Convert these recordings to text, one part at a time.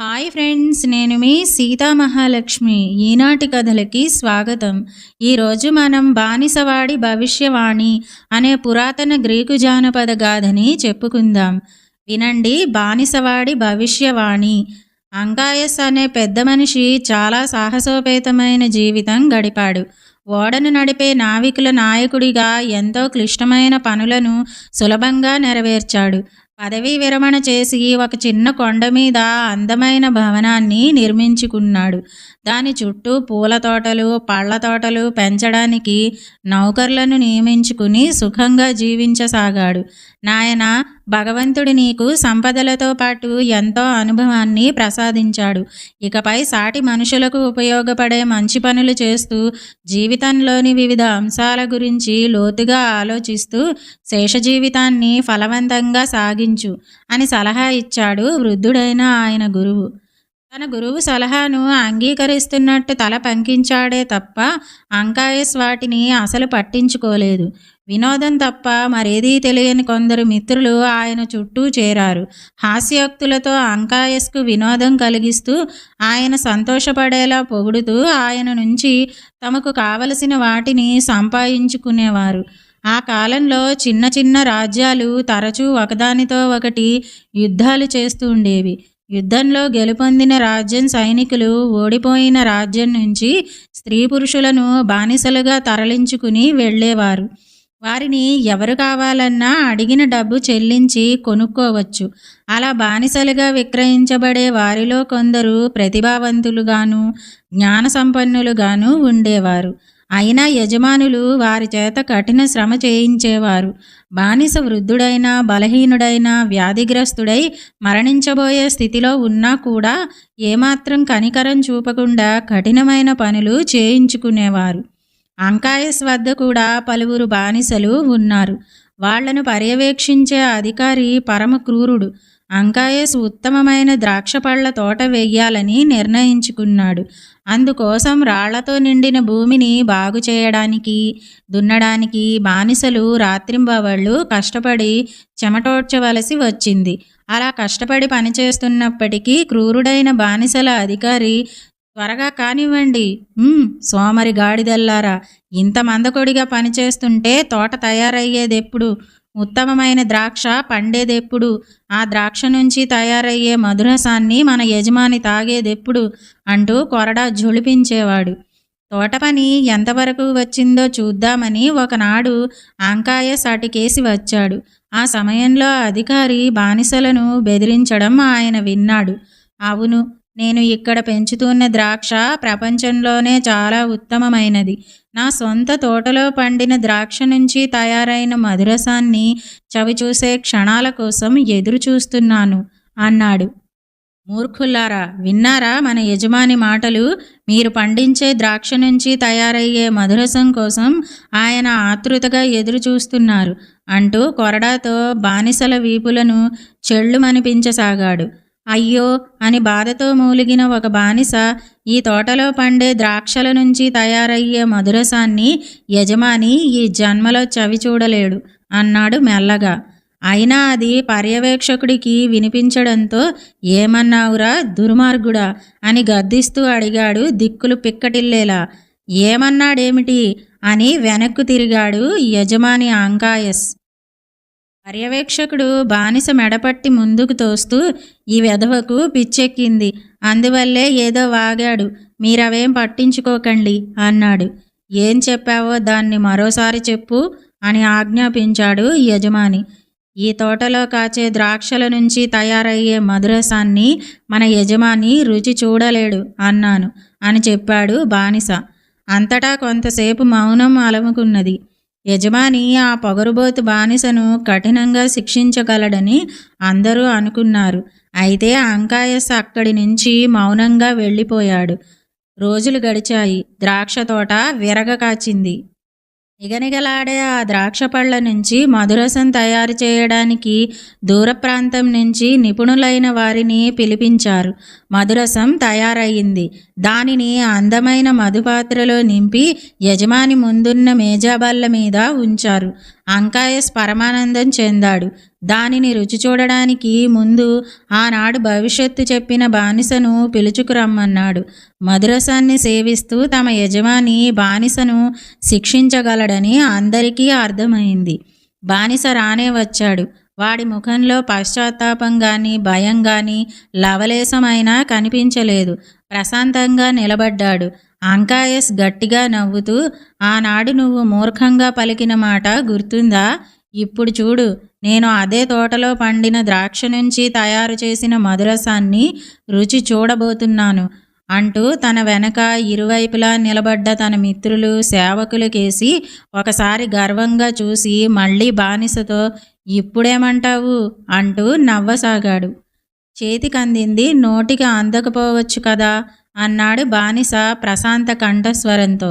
Hi friends నేను మీ సీతామహాలక్ష్మి. ఈనాటి కథలకి స్వాగతం. ఈరోజు మనం బానిసవాడి భవిష్యవాణి అనే పురాతన గ్రీకు జానపద గాథని చెప్పుకుందాం. వినండి బానిసవాడి భవిష్యవాణి. అంగాయస్ అనే పెద్ద మనిషి చాలా సాహసోపేతమైన జీవితం గడిపాడు. ఓడను నడిపే నావికుల నాయకుడిగా ఎంతో క్లిష్టమైన పనులను సులభంగా నెరవేర్చాడు. పదవీ విరమణ చేసి ఒక చిన్న కొండ మీద అందమైన భవనాన్ని నిర్మించుకున్నాడు. దాని చుట్టూ పూల తోటలు పళ్ళ తోటలు పెంచడానికి నౌకర్లను నియమించుకుని సుఖంగా జీవించసాగాడు. నాయన భగవంతుడు నీకు సంపదలతో పాటు ఎంతో అనుభవాన్ని ప్రసాదించాడు. ఇకపై సాటి మనుషులకు ఉపయోగపడే మంచి పనులు చేస్తూ జీవితంలోని వివిధ అంశాల గురించి లోతుగా ఆలోచిస్తూ శేష జీవితాన్ని ఫలవంతంగా సాగించు అని సలహా ఇచ్చాడు వృద్ధుడైన ఆయన గురువు. తన గురువు సలహాను అంగీకరిస్తున్నట్టు తల పంకించాడే తప్ప అంకాయస్ వాటిని అసలు పట్టించుకోలేదు. వినోదం తప్ప మరేదీ తెలియని కొందరు మిత్రులు ఆయన చుట్టూ చేరారు. హాస్యోక్తులతో అంకాయస్కు వినోదం కలిగిస్తూ ఆయన సంతోషపడేలా పొగుడుతూ ఆయన నుంచి తమకు కావలసిన వాటిని సంపాదించుకునేవారు. ఆ కాలంలో చిన్న చిన్న రాజ్యాలు తరచూ ఒకదానితో ఒకటి యుద్ధాలు చేస్తూ ఉండేవి. యుద్ధంలో గెలుపొందిన రాజ్యం సైనికులు ఓడిపోయిన రాజ్యం నుంచి స్త్రీ పురుషులను బానిసలుగా తరలించుకుని వెళ్ళేవారు. వారిని ఎవరు కావాలన్నా అడిగిన డబ్బు చెల్లించి కొనుక్కోవచ్చు. అలా బానిసలుగా విక్రయించబడే వారిలో కొందరు ప్రతిభావంతులుగాను జ్ఞాన సంపన్నులుగాను ఉండేవారు. అయినా యజమానులు వారి చేత కఠిన శ్రమ చేయించేవారు. బానిస వృద్ధుడైన బలహీనుడైనా వ్యాధిగ్రస్తుడై మరణించబోయే స్థితిలో ఉన్నా కూడా ఏమాత్రం కనికరం చూపకుండా కఠినమైన పనులు చేయించుకునేవారు. అంకాయస్ వద్ద కూడా పలువురు బానిసలు ఉన్నారు. వాళ్ళను పర్యవేక్షించే అధికారి పరమ క్రూరుడు అంకాయస్ ఉత్తమమైన ద్రాక్ష పళ్ళ తోట వేయాలని నిర్ణయించుకున్నాడు. అందుకోసం రాళ్ళతో నిండిన భూమిని బాగు చేయడానికి దున్నడానికి బానిసలు రాత్రింబవళ్ళు కష్టపడి చెమటోడ్చవలసి వచ్చింది. అలా కష్టపడి పనిచేస్తున్నప్పటికీ క్రూరుడైన బానిసల అధికారి త్వరగా కానివ్వండి. సోమరి గాడిదల్లారా ఇంత మందకొడిగా పనిచేస్తుంటే తోట తయారయ్యేదెప్పుడు? ఉత్తమమైన ద్రాక్ష పండేదెప్పుడు ఆ ద్రాక్ష నుంచి తయారయ్యే మధురసాన్ని మన యజమాని తాగేదెప్పుడు అంటూ కొరడా జొలిపించేవాడు. తోట పని ఎంతవరకు వచ్చిందో చూద్దామని ఒకనాడు ఆంకాయ సాటికేసి వచ్చాడు. ఆ సమయంలో అధికారి బానిసలను బెదిరించడం ఆయన విన్నాడు. అవును నేను ఇక్కడ పెంచుతున్న ద్రాక్ష ప్రపంచంలోనే చాలా ఉత్తమమైనది. నా సొంత తోటలో పండిన ద్రాక్ష నుంచి తయారైన మధురసాన్ని చవిచూసే క్షణాల కోసం ఎదురు చూస్తున్నాను అన్నాడు. మూర్ఖుల్లారా విన్నారా మన యజమాని మాటలు? మీరు పండించే ద్రాక్ష నుంచి తయారయ్యే మధురసం కోసం ఆయన ఆతృతగా ఎదురు చూస్తున్నారు అంటూ కొరడాతో బానిసల వీపులను చెళ్ళుమనిపించసాగాడు. అయ్యో అని బాధతో మూలిగిన ఒక బానిస ఈ తోటలో పండే ద్రాక్షల నుంచి తయారయ్యే మధురసాన్ని యజమాని ఈ జన్మలో చవి చూడలేడు అన్నాడు మెల్లగా. అయినా అది పర్యవేక్షకుడికి వినిపించడంతో ఏమన్నావురా దుర్మార్గుడా అని గద్దిస్తూ అడిగాడు దిక్కులు పిక్కటిల్లేలా. ఏమన్నాడేమిటి అని వెనక్కు తిరిగాడు యజమాని అంకాయస్. పర్యవేక్షకుడు బానిస మెడపట్టి ముందుకు తోస్తూ ఈ వెధవకు పిచ్చెక్కింది. అందువల్లే ఏదో వాగాడు. మీరవేం పట్టించుకోకండి అన్నాడు. ఏం చెప్పావో దాన్ని మరోసారి చెప్పు అని ఆజ్ఞాపించాడు యజమాని. ఈ తోటలో కాచే ద్రాక్షల నుంచి తయారయ్యే మధురసాన్ని మన యజమాని రుచి చూడలేడు అన్నాను అని చెప్పాడు బానిస. అంతటా కొంతసేపు మౌనం అలముకున్నది. యజమాని ఆ పొగరుబోతు బానిసను కఠినంగా శిక్షించగలడని అందరూ అనుకున్నారు. అయితే అంకాయస్ అక్కడి నుంచి మౌనంగా వెళ్ళిపోయాడు. రోజులు గడిచాయి. ద్రాక్ష తోట విరగ కాచింది. నిగనిగలాడే ఆ ద్రాక్ష పళ్ళ నుంచి మధురసం తయారు చేయడానికి దూర ప్రాంతం నుంచి నిపుణులైన వారిని పిలిపించారు. మధురసం తయారయ్యింది. దానిని అందమైన మధుపాత్రలో నింపి యజమాని ముందున్న మేజాబల్ల మీద ఉంచారు. అంకాయస్ పరమానందం చెందాడు. దానిని రుచి చూడడానికి ముందు ఆనాడు భవిష్యత్తు చెప్పిన బానిసను పిలుచుకురమ్మన్నాడు. మధురసాన్ని సేవిస్తూ తమ యజమాని బానిసను శిక్షించగలడని అందరికీ అర్థమైంది. బానిస రానే వచ్చాడు. వాడి ముఖంలో పశ్చాత్తాపం కానీ భయం కానీ లవలేశమైనా కనిపించలేదు. ప్రశాంతంగా నిలబడ్డాడు. అంకాయస్ గట్టిగా నవ్వుతూ ఆనాడు నువ్వు మూర్ఖంగా పలికిన మాట గుర్తుందా? ఇప్పుడు చూడు నేను అదే తోటలో పండిన ద్రాక్ష నుంచి తయారు చేసిన మధురసాన్ని రుచి చూడబోతున్నాను. అంటూ తన వెనక ఇరువైపులా నిలబడ్డ తన మిత్రులు సేవకులకేసి ఒకసారి గర్వంగా చూసి మళ్ళీ బానిసతో ఇప్పుడేమంటావు? అంటూ నవ్వసాగాడు. చేతికందింది నోటికి అందకపోవచ్చు కదా? అన్నాడు బానిస ప్రశాంత కంఠస్వరంతో.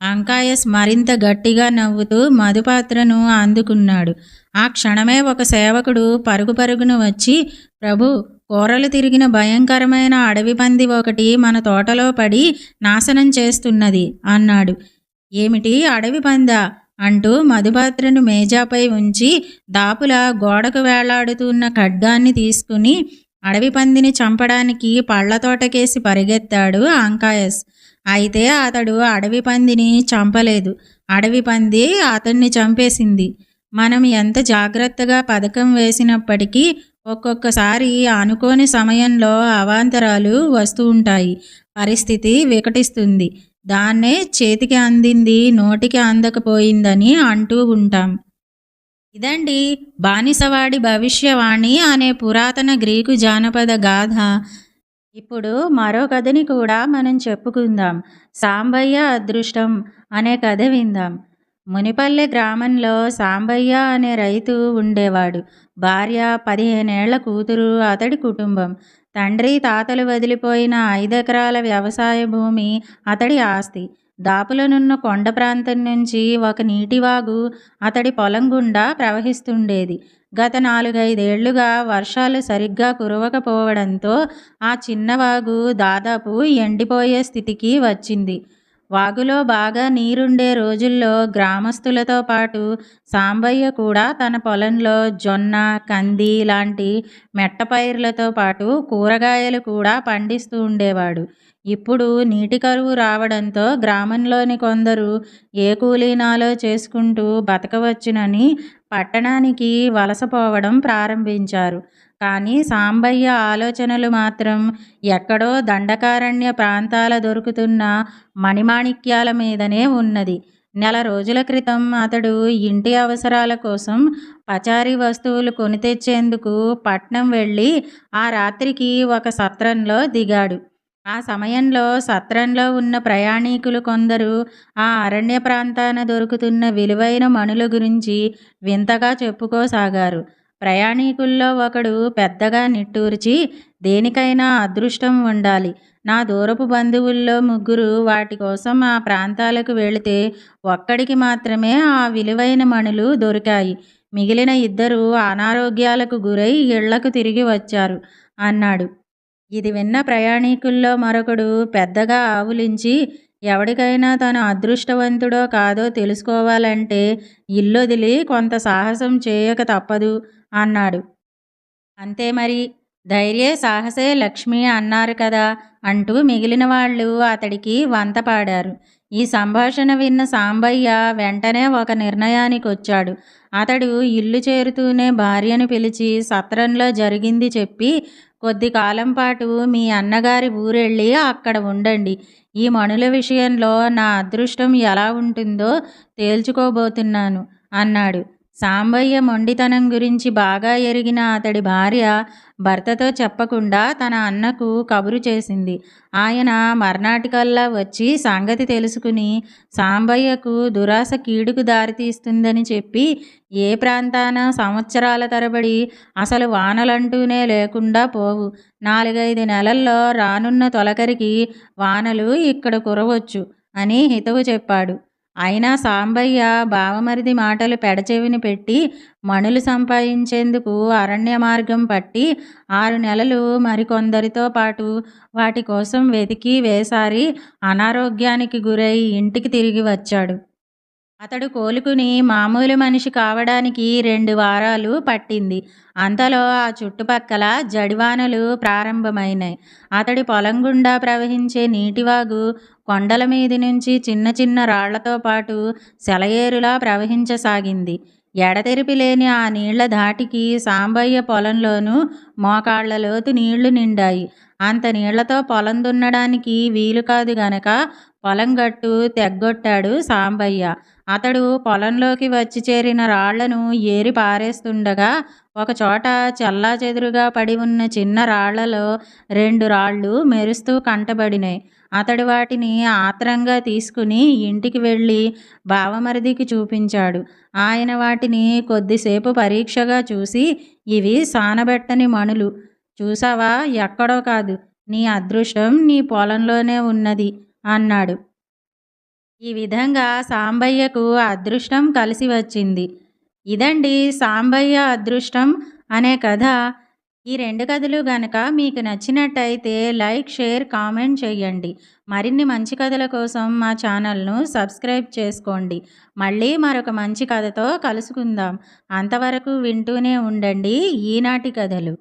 అంకాయస్ మరింత గట్టిగా నవ్వుతూ మధుపాత్రను అందుకున్నాడు. ఆ క్షణమే ఒక సేవకుడు పరుగు పరుగున వచ్చి ప్రభు కూరలు తిరిగిన భయంకరమైన అడవి పంది ఒకటి మన తోటలో పడి నాశనం చేస్తున్నది అన్నాడు. ఏమిటి? అడవి పందా అంటూ మధుపాత్రను మేజాపై ఉంచి దాపుల గోడకు వేలాడుతున్న ఖడ్గాన్ని తీసుకుని అడవి పందిని చంపడానికి పళ్ళ తోటకేసి పరిగెత్తాడు అంకాయస్. అయితే అతడు అడవి పందిని చంపలేదు. అడవి పంది అతన్ని చంపేసింది. మనం ఎంత జాగ్రత్తగా పథకం వేసినప్పటికీ ఒక్కొక్కసారి అనుకోని సమయంలో అవాంతరాలు వస్తూ ఉంటాయి. పరిస్థితి వికటిస్తుంది. దాన్నే చేతికి అందింది నోటికి అందకపోయిందని అంటూ ఉంటాం. ఇదండి బానిసవాడి భవిష్యవాణి అనే పురాతన గ్రీకు జానపద గాథ. ఇప్పుడు మరో కథని కూడా మనం చెప్పుకుందాం. సాంబయ్య అదృష్టం అనే కథ విందాం. మునిపల్లె గ్రామంలో సాంబయ్య అనే రైతు ఉండేవాడు. భార్య పదిహేనేళ్ళ కూతురు అతడి కుటుంబం. తండ్రి తాతలు వదిలిపోయిన ఐదెకరాల వ్యవసాయ భూమి అతడి ఆస్తి. దాపులనున్న కొండ ప్రాంతం నుంచి ఒక నీటివాగు అతడి పొలం గుండా ప్రవహిస్తుండేది. గత నాలుగైదేళ్ళుగా వర్షాలు సరిగ్గా కురవకపోవడంతో ఆ చిన్నవాగు దాదాపు ఎండిపోయే స్థితికి వచ్చింది. వాగులో బాగా నీరుండే రోజుల్లో గ్రామస్తులతో పాటు సాంబయ్య కూడా తన పొలంలో జొన్న కంది లాంటి మెట్ట పైర్లతో పాటు కూరగాయలు కూడా పండిస్తూ ఉండేవాడు. ఇప్పుడు నీటి కరువు రావడంతో గ్రామంలోని కొందరు ఏ కూలీనాలో చేసుకుంటూ బతకవచ్చునని పట్టణానికి వలసపోవడం ప్రారంభించారు. కానీ సాంబయ్య ఆలోచనలు మాత్రం ఎక్కడో దండకారణ్య ప్రాంతాల దొరుకుతున్న మణిమాణిక్యాల మీదనే ఉన్నది. నెల రోజుల క్రితం అతడు ఇంటి అవసరాల కోసం పచారీ వస్తువులు కొని తెచ్చేందుకు పట్నం వెళ్ళి ఆ రాత్రికి ఒక సత్రంలో దిగాడు. ఆ సమయంలో సత్రంలో ఉన్న ప్రయాణికులు కొందరు ఆ అరణ్య ప్రాంతాన దొరుకుతున్న విలువైన మణుల గురించి వింతగా చెప్పుకోసాగారు. ప్రయాణీకుల్లో ఒకడు పెద్దగా నిట్టూర్చి దేనికైనా అదృష్టం ఉండాలి. నా దూరపు బంధువుల్లో ముగ్గురు వాటి కోసం ఆ ప్రాంతాలకు వెళితే ఒక్కడికి మాత్రమే ఆ విలువైన మణులు దొరికాయి. మిగిలిన ఇద్దరు అనారోగ్యాలకు గురై ఇళ్ళకు తిరిగి వచ్చారు అన్నాడు. ఇది విన్న ప్రయాణీకుల్లో మరొకడు పెద్దగా ఆవులించి ఎవడికైనా తను అదృష్టవంతుడో కాదో తెలుసుకోవాలంటే ఇల్లొదిలి కొంత సాహసం చేయక తప్పదు. అన్నాడు. అంతే మరి. ధైర్యే సాహసే లక్ష్మి అన్నారు కదా అంటూ మిగిలిన వాళ్ళు అతడికి వంత పాడారు. ఈ సంభాషణ విన్న సాంబయ్య వెంటనే ఒక నిర్ణయానికి వచ్చాడు అతడు ఇల్లు చేరుతూనే భార్యను పిలిచి సత్రంలో జరిగింది చెప్పి కొద్ది కాలం పాటు మీ అన్నగారి ఊరెళ్ళి అక్కడ ఉండండి. ఈ మణుల విషయంలో నా అదృష్టం ఎలా ఉంటుందో తేల్చుకోబోతున్నాను అన్నాడు. సాంబయ్య మొండితనం గురించి బాగా ఎరిగిన అతడి భార్య భర్తతో చెప్పకుండా తన అన్నకు కబురు చేసింది. ఆయన మర్నాటికల్లా వచ్చి సంగతి తెలుసుకుని సాంబయ్యకు దురాశ కీడుకు దారితీస్తుందని చెప్పి ఏ ప్రాంతాన సంవత్సరాల తరబడి అసలు వానలంటూనే లేకుండా పోవు. నాలుగైదు నెలల్లో రానున్న తొలకరికి వానలు ఇక్కడ కురవచ్చు అని హితవు చెప్పాడు. అయినా సాంబయ్య బావమరిది మాటలు పెడచెవిని పెట్టి మణులు సంపాదించేందుకు అరణ్య మార్గం పట్టి ఆరు నెలలు మరికొందరితో పాటు వాటి కోసం వెతికి వేసారి అనారోగ్యానికి గురై ఇంటికి తిరిగి వచ్చాడు. అతడు కోలుకుని మామూలు మనిషి కావడానికి రెండు వారాలు పట్టింది. అంతలో ఆ చుట్టుపక్కల జడివానలు ప్రారంభమైనాయి అతడి పొలం గుండా ప్రవహించే నీటివాగు కొండల మీది నుంచి చిన్న చిన్న రాళ్ళతో పాటు సెలయేరులా ప్రవహించసాగింది. ఎడతెరిపి లేని ఆ నీళ్ళ ధాటికి సాంబయ్య పొలంలోనూ మోకాళ్ళ లోతు నీళ్ళు నిండాయి. అంత నీళ్ళతో పొలం దున్నడానికి వీలు కాదు గనక పొలం గట్టు తెగ్గొట్టాడు సాంబయ్య. అతడు పొలంలోకి వచ్చి చేరిన రాళ్ళను ఏరి పారేస్తుండగా ఒకచోట చల్లా చెదురుగా పడి ఉన్న చిన్న రాళ్ళలో రెండు రాళ్ళు మెరుస్తూ కంటబడినాయి. అతడు వాటిని ఆత్రంగా తీసుకుని ఇంటికి వెళ్ళి బావమరిదికి చూపించాడు. ఆయన వాటిని కొద్దిసేపు పరీక్షగా చూసి ఇవి సానబెట్టని మణులు. చూసావా? ఎక్కడో కాదు. నీ అదృష్టం నీ పొలంలోనే ఉన్నది. అన్నాడు. ఈ విధంగా సాంబయ్యకు అదృష్టం కలిసి వచ్చింది. ఇదండి సాంబయ్య అదృష్టం అనే కథ. ఈ రెండు కథలు గనక మీకు నచ్చినట్టయితే లైక్ షేర్ కామెంట్ చేయండి మరిన్ని మంచి కథల కోసం మా ఛానల్ను సబ్స్క్రైబ్ చేసుకోండి. మళ్ళీ మరొక మంచి కథతో కలుసుకుందాం. అంతవరకు వింటూనే ఉండండి ఈనాటి కథలు.